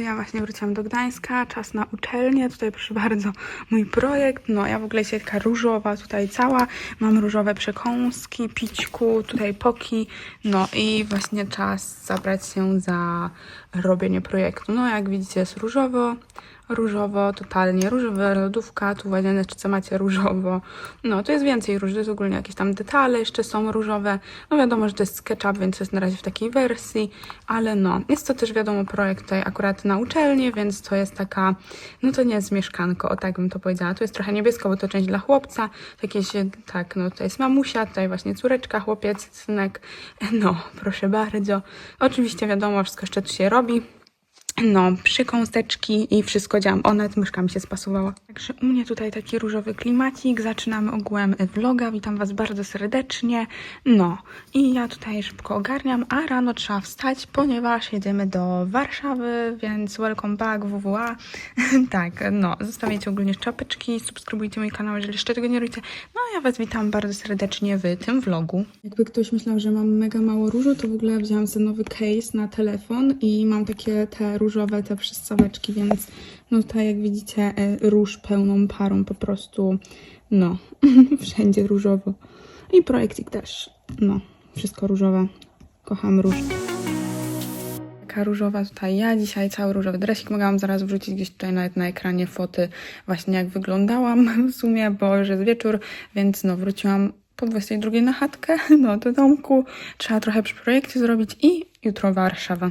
ja właśnie wróciłam do Gdańska, czas na uczelnię, tutaj proszę bardzo mój projekt, no ja w ogóle siatka różowa tutaj cała, mam różowe przekąski, pićku, tutaj poki, no i właśnie czas zabrać się za robienie projektu, no jak widzicie jest różowo, różowo, totalnie różowa lodówka, tu co macie różowo. No, tu jest więcej róż, to jest ogólnie jakieś tam detale jeszcze są różowe. No wiadomo, że to jest SketchUp, więc jest na razie w takiej wersji, ale no, jest to też wiadomo projekt tutaj akurat na uczelni, więc to jest taka, no to nie jest mieszkanko, o tak bym to powiedziała. Tu jest trochę niebiesko, bo to część dla chłopca, takie się, tak, no tutaj jest mamusia, tutaj właśnie córeczka, chłopiec, synek, no, proszę bardzo. Oczywiście wiadomo, wszystko jeszcze tu się robi. No, przykąsteczki i wszystko działam. O, nawet myszka mi się spasowała. Także u mnie tutaj taki różowy klimacik. Zaczynamy ogółem vloga. Witam Was bardzo serdecznie. No, i ja tutaj szybko ogarniam, a rano trzeba wstać, ponieważ jedziemy do Warszawy, więc welcome back WWA. tak, no, zostawiajcie ogólnie czapeczki, subskrybujcie mój kanał, jeżeli jeszcze tego nie robicie. No, ja Was witam bardzo serdecznie w tym vlogu. Jakby ktoś myślał, że mam mega mało różu, to w ogóle wziąłam sobie nowy case na telefon i mam takie te różowe, te przystaweczki, więc no tutaj jak widzicie e, róż pełną parą po prostu, no, wszędzie różowo. I projekcik też, no, wszystko różowe. Kocham róż. Różowa tutaj ja dzisiaj, cały różowy dresik. Mogłam zaraz wrzucić gdzieś tutaj nawet na ekranie foty właśnie jak wyglądałam w sumie, bo już jest wieczór, więc no wróciłam po 22 na chatkę, no do domku. Trzeba trochę przy projekcie zrobić i jutro Warszawa.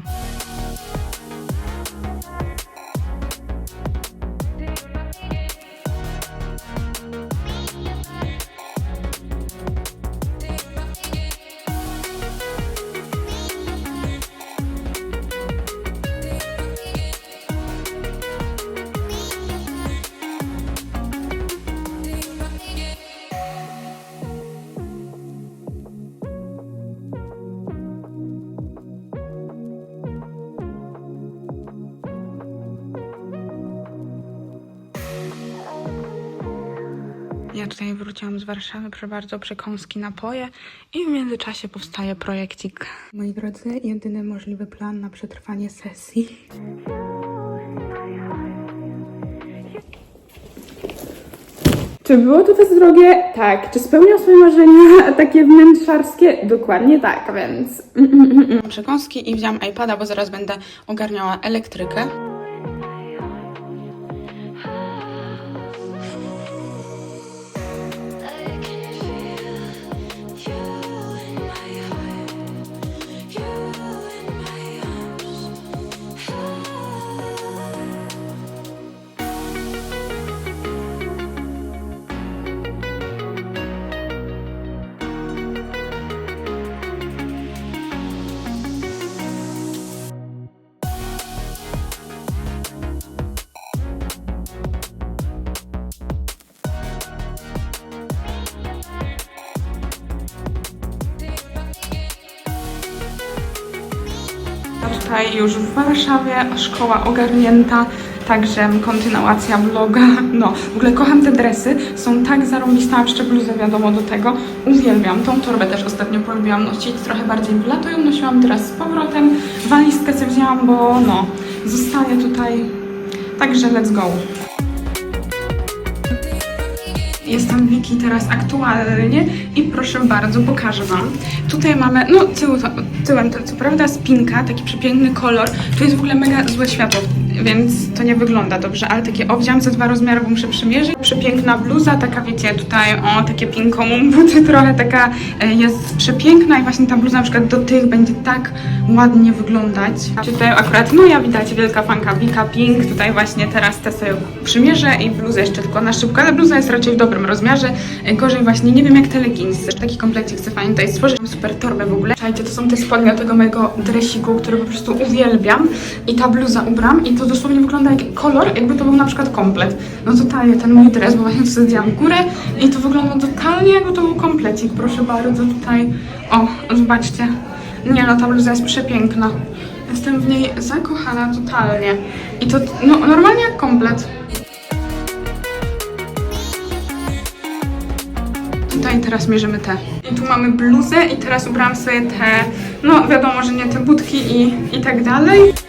Wróciłam z Warszawy, proszę bardzo, przekąski, napoje i w międzyczasie powstaje projekcik. Moi drodzy, jedyny możliwy plan na przetrwanie sesji. Czy było to też drogie? Tak. Czy spełniał swoje marzenia takie wnętrzarskie? Dokładnie tak, więc... Mam przekąski i wziąłam iPada, bo zaraz będę ogarniała elektrykę. Już w Warszawie szkoła ogarnięta, także kontynuacja vloga. No, w ogóle kocham te dresy, są tak zarąbiste, a jeszcze bluzę wiadomo do tego. Uwielbiam, tą torbę też ostatnio polubiłam nosić, trochę bardziej w lato ją nosiłam, teraz z powrotem. Walizkę sobie wzięłam, bo no, zostanie tutaj, także let's go. Jestem Wiki teraz aktualnie i proszę bardzo, pokażę Wam. Tutaj mamy, no tył, tyłem to co prawda spinka, taki przepiękny kolor. Tu jest w ogóle mega złe światło, więc to nie wygląda dobrze, ale takie obdziam ze dwa rozmiary, bo muszę przymierzyć. Przepiękna bluza, taka wiecie, tutaj o, takie pinkomu buty trochę taka e, jest przepiękna i właśnie ta bluza na przykład do tych będzie tak ładnie wyglądać. Tutaj akurat moja, widać, wielka fanka Wika Pink, tutaj właśnie teraz te sobie przymierzę i bluzę jeszcze tylko na szybko, ale bluza jest raczej w dobrym rozmiarze, E, gorzej właśnie, nie wiem jak te leginsy. Taki komplecik chcę fajnie tutaj stworzyć, Mam super torbę w ogóle. Słuchajcie, to są te spodnie tego mojego dresiku, który po prostu uwielbiam i ta bluza ubram i to dosłownie wygląda jak kolor, jakby to był na przykład komplet. No totalnie ten mój dres, bo właśnie zdjęłam górę i to wygląda totalnie jakby to był komplecik, proszę bardzo, tutaj, o, zobaczcie. Nie no, ta bluza jest przepiękna. Jestem w niej zakochana totalnie. I to no, normalnie jak komplet. Tutaj teraz mierzymy te. I tu mamy bluzę i teraz ubrałam sobie te, no wiadomo, że nie te budki i, i tak dalej.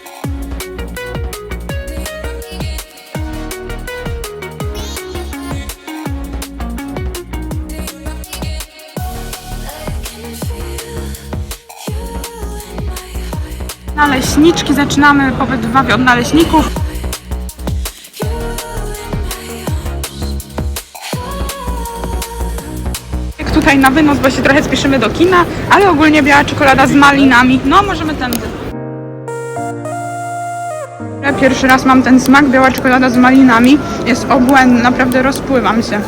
Naleśniczki, zaczynamy pobyt w Wawie od naleśników. Tutaj na wynos, bo się trochę spieszymy do kina, ale ogólnie biała czekolada z malinami. No, możemy tędy. Pierwszy raz mam ten smak, biała czekolada z malinami. Jest obłędny, naprawdę rozpływam się.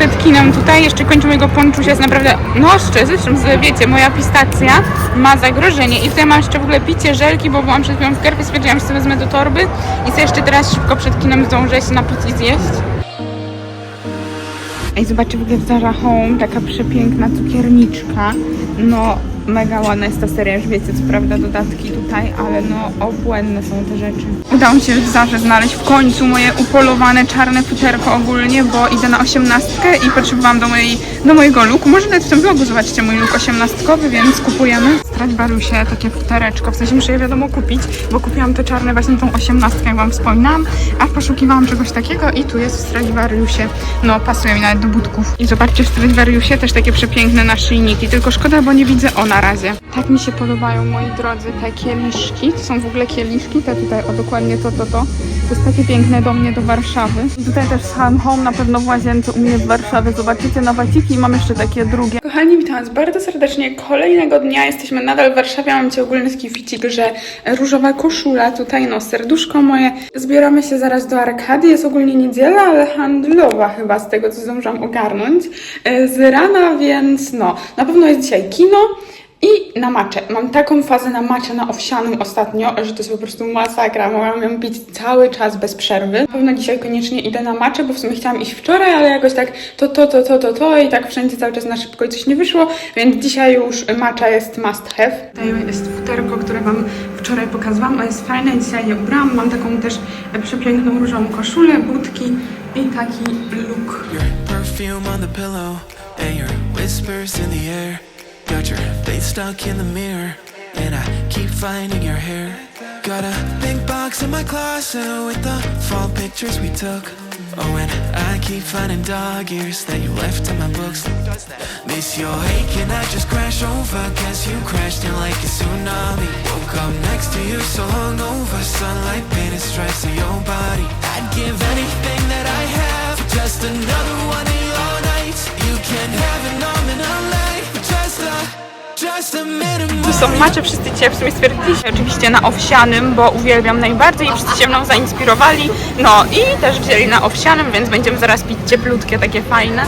Przed kinem tutaj jeszcze kończymy go ponczusia, jest naprawdę, no szczerze, zresztą wiecie, moja pistacja ma zagrożenie i tutaj mam jeszcze w ogóle picie żelki, bo byłam przed chwilą w sklepie, stwierdziłam, że sobie wezmę do torby i sobie jeszcze teraz szybko przed kinem zdążę się napić i zjeść. Ej, zobaczcie w ogóle w Zara Home, taka przepiękna cukierniczka. No, mega ładna jest ta seria, już wiecie, co prawda dodatki tutaj, ale no, obłędne są te rzeczy. Udało mi się w Zarze znaleźć w końcu moje upolowane czarne futerko ogólnie, bo idę na osiemnastkę i potrzebowałam do, mojej, do mojego looku. Może nawet w tym vlogu zobaczycie mój look osiemnastkowy, więc kupujemy. Strać Barusie takie futereczko, w sensie muszę je wiadomo kupić, bo kupiłam te czarne właśnie tą osiemnastkę, jak wam wspominałam, a poszukiwałam czegoś takiego i tu jest w Stradivariusie. No, pasuje mi nawet do butków. I zobaczcie w Stradivariusie też takie przepiękne naszyjniki, tylko szkoda, bo nie widzę o na razie. Tak mi się podobają, moi drodzy, te kieliszki. To są w ogóle kieliszki, te tutaj, o dokładnie to, to, to. To jest takie piękne do mnie, do Warszawy. Tutaj też Sun Home, na pewno w łazience u mnie w Warszawie. Zobaczycie na waciki i mam jeszcze takie drugie. Kochani, witam Was bardzo serdecznie kolejnego dnia. Jesteśmy nadal w Warszawie. Mam Ci ogólny taki ficik, że różowa koszula, tutaj no serduszko moje. Zbieramy się zaraz do Arkady. Jest ogólnie niedziela, ale handlowa chyba z tego, co zdążyłam ogarnąć e, z rana, więc no, na pewno jest dzisiaj kino. I na macze. Mam taką fazę na macze na owsianym ostatnio, że to jest po prostu masakra. Mogłam ją pić cały czas bez przerwy. Na pewno dzisiaj koniecznie idę na macze, bo w sumie chciałam iść wczoraj, ale jakoś tak to, to, to, to, to, to i tak wszędzie cały czas na szybko i coś nie wyszło, więc dzisiaj już macza jest must have. Tutaj jest futerko, które Wam wczoraj pokazałam, a jest fajne, dzisiaj je ubrałam. Mam taką też przepiękną różową koszulę, butki i taki look. Your perfume on the pillow and your whispers in the air. Got your face stuck in the mirror, and I keep finding your hair. Got a big box in my closet with the fall pictures we took. Oh, and I keep finding dog ears that you left in my books. Miss your ache, and I just crash over. Guess you crashed in like a tsunami. Woke up next to you, so hungover. Sunlight painted stripes on your body. I'd give anything that I have just another one of your nights. You can have it all in a life, są macze, wszyscy dzisiaj w sumie stwierdziliśmy oczywiście na owsianym, bo uwielbiam najbardziej i wszyscy się mną zainspirowali. No i też wzięli na owsianym, więc będziemy zaraz pić cieplutkie, takie fajne.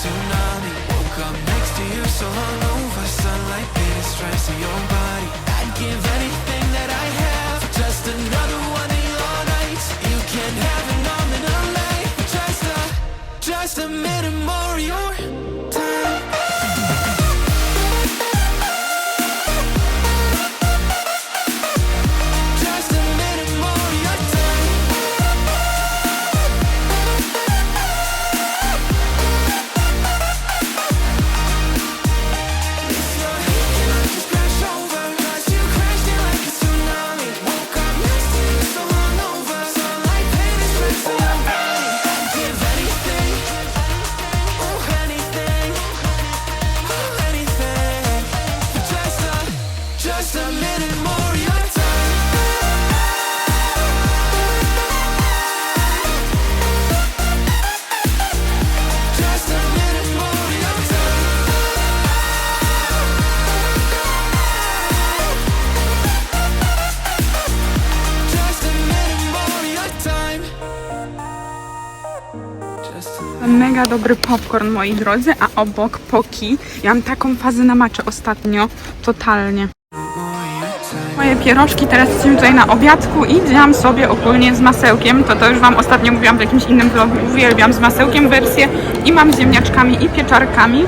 Tsunami. Woke up next to you, so hungover. Sunlight painted stripes on your body. I'd give anything that I have for just another one of your nights. You can have it all in a life, but just a, just a minute more of your time. Mega dobry popcorn, moi drodzy, a obok poki. Ja mam taką fazę na macze ostatnio, totalnie. Moje pierożki, teraz jesteśmy tutaj na obiadku i wzięłam sobie ogólnie z masełkiem, to to już Wam ostatnio mówiłam w jakimś innym vlogu, uwielbiam z masełkiem wersję i mam z ziemniaczkami i pieczarkami.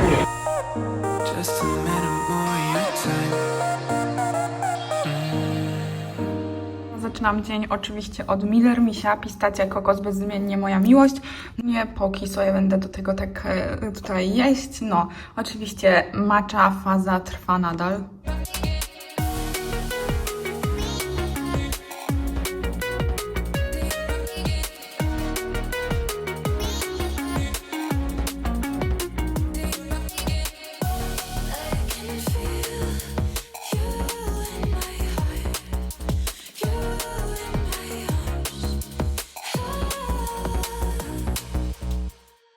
Zaczynam dzień oczywiście od Miller Misia, pistacja, kokos, bezimiennie moja miłość. Nie poki sobie będę do tego tak e, tutaj jeść. No, oczywiście macza faza trwa nadal.